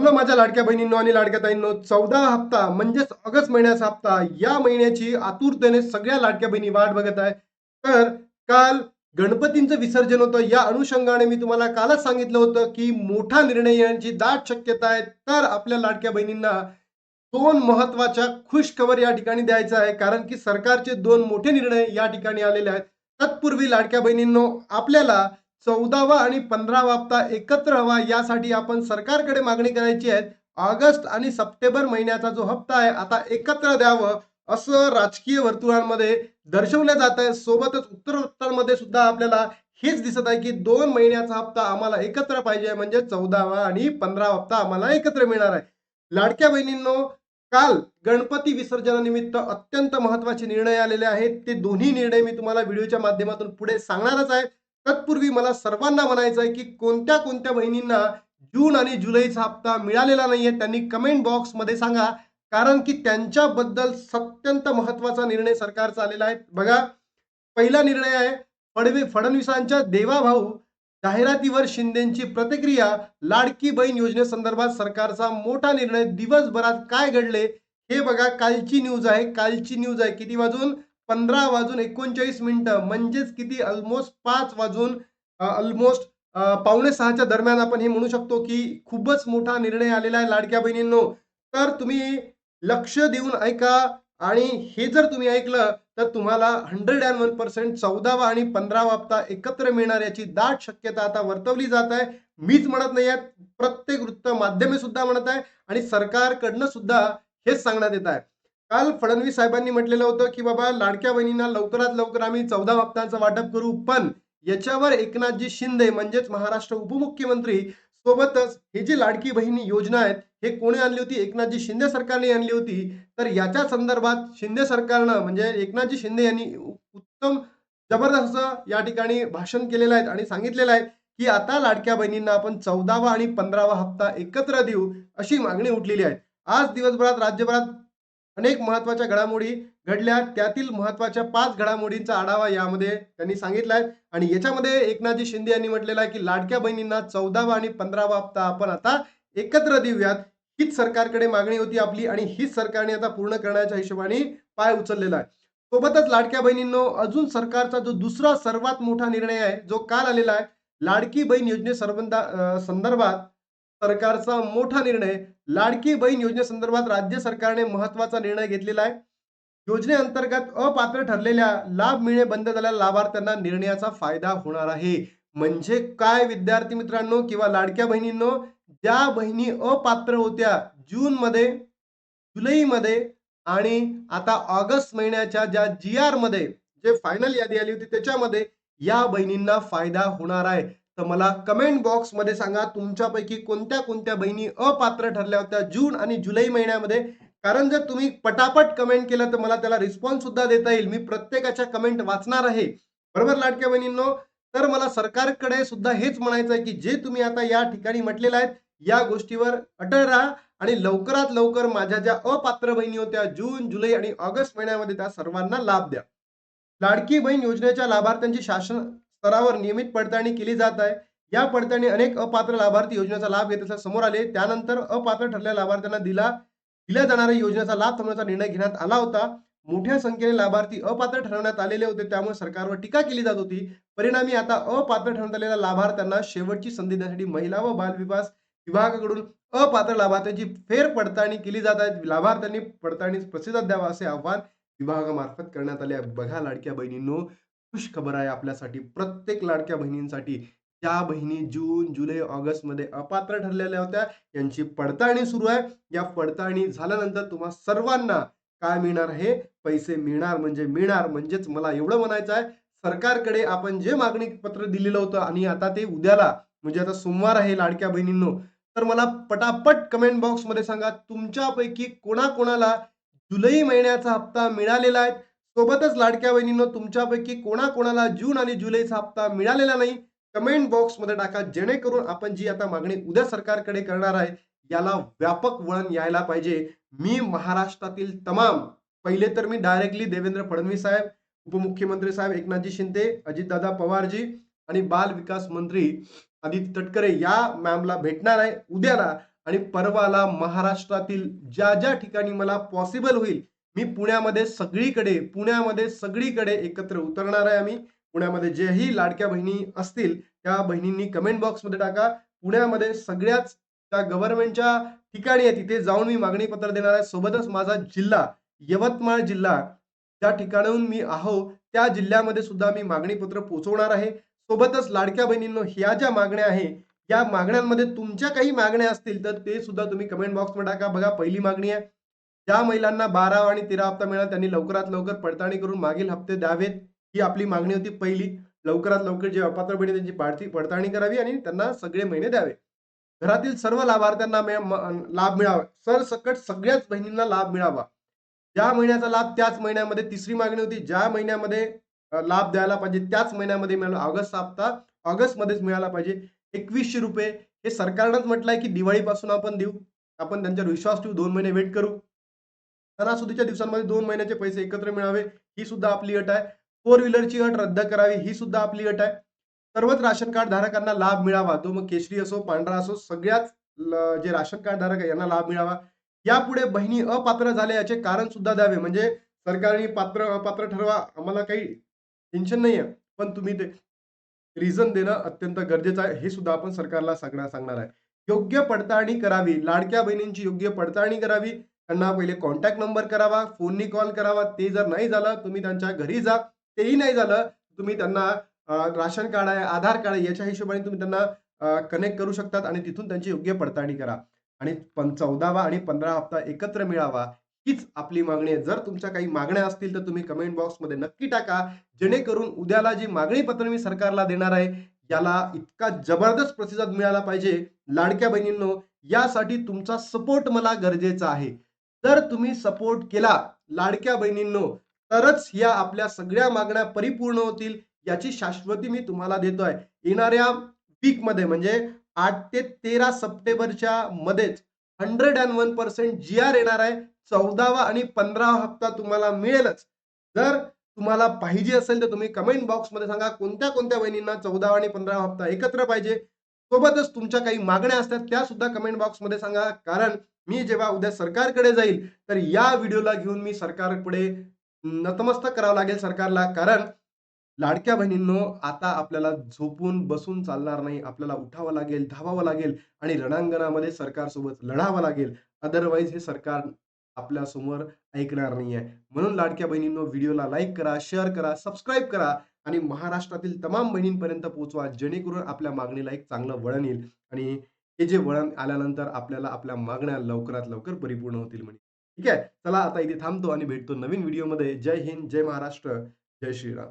Hello माझ्या लाडक्या बहिणींनो आणि लाडक्या ताईंनो चौदा हप्ता म्हणजेच ऑगस्ट महिन्याचा हप्ता या महिन्याची आतुरतेने सगळ्या लाडक्या बहिणी वाट बघत आहे तर काल गणपतींचं विसर्जन होतं. या अनुषंगाने मी तुम्हाला कालच सांगितलं होतं की मोठा निर्णय येण्याची दाट शक्यता आहे. तर आपल्या लाडक्या बहिणींना दोन महत्त्वाच्या खुश खबर या ठिकाणी द्यायचं आहे. कारण की सरकारचे दोन मोठे निर्णय या ठिकाणी आलेले आहेत. तत्पूर्वी लाडक्या बहिणींनो आपल्याला चौदावा आणि पंधरावा हप्ता एकत्र हवा यासाठी आपण सरकारकडे मागणी करायची आहे. ऑगस्ट आणि सप्टेंबर महिन्याचा जो हप्ता आहे आता एकत्र द्यावं असं राजकीय वर्तुळांमध्ये दर्शवलं जात आहे. सोबतच उत्तरोत्तरमध्ये सुद्धा आपल्याला हेच दिसत आहे की दोन महिन्याचा हप्ता आम्हाला एकत्र पाहिजे म्हणजे चौदावा आणि पंधरावा हप्ता आम्हाला एकत्र मिळणार आहे. लाडक्या बहिणींनो काल गणपती विसर्जनानिमित्त अत्यंत महत्त्वाचे निर्णय आलेले आहेत. ते दोन्ही निर्णय मी तुम्हाला व्हिडिओच्या माध्यमातून पुढे सांगणारच आहे. तत्पूर्वी मला सर्वांना म्हणायचं आहे की कोणत्या कोणत्या बहिणींना जून आणि जुलैचा हप्ता मिळालेला नाहीये त्यांनी कमेंट बॉक्समध्ये सांगा. कारण की त्यांच्याबद्दल अत्यंत महत्त्वाचा निर्णय सरकारचा आलेला आहे. बघा पहिला निर्णय आहे फडवी फडणवीसांच्या देवाभाऊ जाहिरातीवर शिंदेची प्रतिक्रिया. लाडकी बहीण योजनेसंदर्भात सरकारचा मोठा निर्णय. दिवसभरात काय घडले हे बघा. कालची न्यूज आहे कालची न्यूज आहे. किती वाजून? पंधरा वाजून एकोणचाळीस मिनिटं म्हणजेच किती? ऑलमोस्ट पाच वाजून ऑलमोस्ट पावणे सहाच्या दरम्यान आपण हे म्हणू शकतो की खूपच मोठा निर्णय आलेला आहे लाडक्या बहिणींनो. तर तुम्ही लक्ष देऊन ऐका आणि हे जर तुम्ही ऐकलं तर तुम्हाला हंड्रेड अँड वन पर्सेंट चौदावा आणि पंधरावा हप्ता एकत्र मिळणार याची दाट शक्यता आता वर्तवली जात आहे. मीच म्हणत नाही आहे प्रत्येक वृत्त माध्यमे सुद्धा म्हणत आहे आणि सरकारकडनं सुद्धा हेच सांगण्यात येत आहे. काल फडणवीस साहेबांनी म्हटलेलं होतं की बाबा लाडक्या बहिणींना लवकरात लवकर आम्ही चौदा हप्त्यांचं वाटप करू. पण याच्यावर एकनाथजी शिंदे म्हणजेच महाराष्ट्र उपमुख्यमंत्री सोबतच हे जी लाडकी बहिणी योजना आहेत हे कोणी आणली होती? एकनाथजी शिंदे सरकारने आणली होती. तर याच्या संदर्भात शिंदे सरकारनं म्हणजे एकनाथजी शिंदे यांनी उत्तम जबरदस्त या ठिकाणी भाषण केलेलं आहे आणि सांगितलेलं आहे की आता लाडक्या बहिणींना आपण चौदावा आणि पंधरावा हप्ता एकत्र देऊ अशी मागणी उठलेली आहे. आज दिवसभरात राज्यभरात अनेक महत्त्वाच्या घडामोडी घडल्या. त्यातील महत्त्वाच्या पाच घडामोडींचा आढावा यामध्ये त्यांनी सांगितला आहे आणि याच्यामध्ये एकनाथजी शिंदे यांनी म्हटलेलं आहे की लाडक्या बहिणींना चौदावा आणि पंधरावा हप्ता आपण आता एकत्र देऊयात. हीच सरकारकडे मागणी होती आपली आणि हीच सरकारने आता पूर्ण करण्याच्या हिशोबाने पाय उचललेला आहे. सोबतच लाडक्या बहिणींनो अजून सरकारचा जो दुसरा सर्वात मोठा निर्णय आहे जो काल आलेला आहे लाडकी बहीण योजने संदर्भात सरकारचा मोठा निर्णय लाडकी बहीण योजनेसंदर्भात राज्य सरकारने महत्त्वाचा निर्णय घेतलेला आहे. योजनेअंतर्गत अपात्र ठरलेल्या लाभ मिळणे बंद झालेल्या लाभार्थ्यांना निर्णयाचा फायदा होणार आहे. म्हणजे काय विद्यार्थी मित्रांनो किंवा लाडक्या बहिणींनो ज्या बहिणी अपात्र होत्या जून मध्ये जुलैमध्ये आणि आता ऑगस्ट महिन्याच्या ज्या जी आरमध्ये जे फायनल यादी आली होती त्याच्यामध्ये या बहिणींना फायदा होणार आहे. तर मला कमेंट बॉक्समध्ये सांगा तुमच्यापैकी कोणत्या कोणत्या बहिणी अपात्र ठरल्या होत्या जून आणि जुलै महिन्यामध्ये? कारण जर तुम्ही पटापट कमेंट केलं तर मला त्याला रिस्पॉन्स सुद्धा देता येईल. मी प्रत्येकाच्या कमेंट वाचणार आहे. बरोबर लाडक्या बहिणींनो? तर मला सरकारकडे सुद्धा हेच म्हणायचं आहे की जे तुम्ही आता या ठिकाणी म्हटलेलं आहेत या गोष्टीवर अटळ राहा आणि लवकरात लवकर माझ्या ज्या अपात्र बहिणी होत्या जून जुलै आणि ऑगस्ट महिन्यामध्ये त्या सर्वांना लाभ द्या. लाडकी बहीण योजनेच्या लाभार्थ्यांची शासन स्तरावर नियमित पडताळणी केली जात आहे. या पडताळणी अनेक अपात्र लाभार्थी योजनेचा लाभ घेत असल्याचे समोर आले. त्यानंतर अपात्र ठरलेल्या लाभार्थ्यांना दिला दिल्या जाणाऱ्या योजनेचा लाभ थांबवण्याचा निर्णय घेण्यात आला होता. मोठ्या संख्येने लाभार्थी अपात्र ठरवण्यात आलेले होते त्यामुळे सरकारवर टीका केली जात होती. परिणामी आता अपात्र ठरवण्यात आलेल्या लाभार्थ्यांना शेवटची संधी देण्यासाठी महिला व बालविकास विभागाकडून अपात्र लाभार्थ्यांची फेर पडताळणी केली जात आहे. लाभार्थ्यांनी पडताळणी प्रतिसाद द्यावा असे आव्हान विभागामार्फत करण्यात आले बघा लाडक्या बहिणींनो खुश खबर आहे आपल्यासाठी. प्रत्येक लाडक्या बहिणींसाठी ज्या बहिणी जून जुलै ऑगस्टमध्ये अपात्र ठरलेल्या होत्या. यांची पडताळणी सुरू आहे. या पडताळणी झाल्यानंतर तुम्हा सर्वांना काय मिळणार हे पैसे मिळणार म्हणजे मिळणार म्हणजेच मला एवढं म्हणायचं आहे. सरकारकडे आपण जे मागणी पत्र दिलेलं होतं आणि आता ते उद्याला म्हणजे आता सोमवार आहे लाडक्या बहिणींनो तर मला पटापट कमेंट बॉक्समध्ये सांगा तुमच्यापैकी कोणाकोणाला जुलै महिन्याचा हप्ता मिळालेला आहे? सोबतच लाडक्या बहिणींनो तुमच्यापैकी कोणाकोणाला जून आणि जुलैचा हप्ता मिळालेला नाही कमेंट बॉक्समध्ये टाका. जेणेकरून आपण जी आता मागणी उद्या सरकारकडे करणार आहे याला व्यापक वळण यायला पाहिजे. मी महाराष्ट्रातील तमाम पहिले तर मी डायरेक्टली देवेंद्र फडणवीस साहेब उपमुख्यमंत्री साहेब एकनाथजी शिंदे अजितदादा पवारजी आणि बाल विकास मंत्री आदित्य तटकरे या मॅमला भेटणार आहे उद्याला आणि परवाला महाराष्ट्रातील ज्या ज्या ठिकाणी मला पॉसिबल होईल मी पुण्यामध्ये सगळीकडे पुण्यामध्ये सगळीकडे एकत्र उतरणार आहे आम्ही. पुण्यामध्ये जेही लाडक्या बहिणी असतील त्या बहिणींनी कमेंट बॉक्समध्ये टाका. पुण्यामध्ये सगळ्याच त्या गव्हर्नमेंटच्या ठिकाणी आहे तिथे जाऊन मी मागणी पत्र देणार आहे. सोबतच माझा जिल्हा यवतमाळ जिल्हा ज्या ठिकाणाहून मी आहो. त्या जिल्ह्यामध्ये सुद्धा मी मागणी पत्र पोहोचवणार आहे. सोबतच लाडक्या बहिणींनो ह्या ज्या मागण्या आहे या मागण्यांमध्ये तुमच्या काही मागण्या असतील तर ते सुद्धा तुम्ही कमेंट बॉक्समध्ये टाका. बघा पहिली मागणी आहे ज्या महिलांना बारा आणि तेरा हप्ता मिळाला त्यांनी लवकरात लवकर पडताळणी करून मागील हप्ते द्यावेत ही आपली मागणी होती पहिली. लवकरात लवकर जे अपात्र बहिणी त्यांची पाडती पडताळणी करावी आणि त्यांना सगळे महिने द्यावे. घरातील सर्व लाभार्थ्यांना लाभ मिळावा. सरसकट सगळ्याच बहिणींना लाभ मिळावा. ज्या महिन्याचा लाभ त्याच महिन्यामध्ये तिसरी मागणी होती. ज्या महिन्यामध्ये लाभ द्यायला पाहिजे त्याच महिन्यामध्ये मिळाला. ऑगस्ट हप्ता ऑगस्ट मध्येच मिळाला पाहिजे. एकवीसशे रुपये हे सरकारनंच म्हटलंय की दिवाळीपासून आपण देऊ. आपण त्यांच्यावर विश्वास ठेवू. दोन महिने वेट करू. सणासुदीच्या दिवसांमध्ये दोन महिन्याचे पैसे एकत्र मिळावे ही सुद्धा आपली अट आहे. फोर व्हीलरची अट रद्द करावी ही सुद्धा आपली अट आहे. सर्वच राशन कार्ड धारकांना लाभ मिळावा. तो मग केशरी असो पांढरा असो सगळ्याच जे राशन कार्ड धारक आहे यांना लाभ मिळावा. यापुढे बहिणी अपात्र झाले याचे कारण सुद्धा द्यावे. म्हणजे सरकारने पात्र अपात्र ठरवा आम्हाला काही टेन्शन नाही आहे पण तुम्ही ते रिझन देणं अत्यंत गरजेचं आहे. हे सुद्धा आपण सरकारला सांगणार सांगणार आहे. योग्य पडताळणी करावी. लाडक्या बहिणींची योग्य पडताळणी करावी. त्यांना पहिले कॉन्टॅक्ट नंबर करावा फोननी कॉल करावा. ते जर नाही झालं तुम्ही त्यांच्या घरी जा. तेही नाही झालं तुम्ही त्यांना राशन कार्ड आहे आधार कार्ड आहे याच्या हिशोबाने तुम्ही त्यांना कनेक्ट करू शकतात आणि तिथून त्यांची योग्य पडताळणी करा. आणि पण चौदावा आणि पंधरा हप्ता एकत्र मिळावा. हीच आपली मागणी आहे. जर तुमच्या काही मागण्या असतील तर तुम्ही कमेंट बॉक्समध्ये नक्की टाका. जेणेकरून उद्याला जी मागणी पत्र मी सरकारला देणार आहे याला इतका जबरदस्त प्रतिसाद मिळाला पाहिजे. लाडक्या बहिणींनो यासाठी तुमचा सपोर्ट मला गरजेचा आहे. जर तुम्ही सपोर्ट केला लाडक्या बहिणींनो तरच या आपल्या सगळ्या मागण्या परिपूर्ण होतील याची शाश्वती मी तुम्हाला देतोय. येणाऱ्या वीकमध्ये म्हणजे आठ ते तेरा सप्टेंबरच्या मध्येच hundred and one percent G R येणार आहे. चौदावा आणि पंधरावा हप्ता तुम्हाला मिळेलच. जर तुम्हाला पाहिजे असेल तर तुम्ही कमेंट बॉक्समध्ये सांगा कोणत्या कोणत्या बहिणींना चौदावा आणि पंधरावा हप्ता एकत्र पाहिजे. सोबतच तुमच्या काही मागण्या असतात त्या सुद्धा कमेंट बॉक्समध्ये सांगा. कारण मी जेव्हा उद्या सरकारकडे जाईल तर या व्हिडिओला घेऊन मी सरकारपुढे नतमस्तक करावं लागेल सरकारला. कारण लाडक्या बहिणींनो आता आपल्याला झोपून बसून चालणार नाही. आपल्याला उठावं लागेल धावावं लागेल आणि रणांगणामध्ये सरकारसोबत लढावं लागेल. अदरवाईज हे सरकार आपल्यासमोर ऐकणार नाही आहे म्हणून लाडक्या बहिणींनो व्हिडिओला लाईक करा शेअर करा सबस्क्राईब करा आणि महाराष्ट्रातील तमाम बहिणींपर्यंत पोहोचवा जेणेकरून आपल्या मागणीला एक चांगलं वळण येईल आणि हे जे वळण आल्यानंतर आपल्याला आपल्या मागण्या लवकरात लवकर परिपूर्ण होतील म्हणजे ठीक आहे? चला आता इथे थांबतो आणि भेटतो नवीन व्हिडिओमध्ये. जय हिंद जय महाराष्ट्र जय श्रीराम.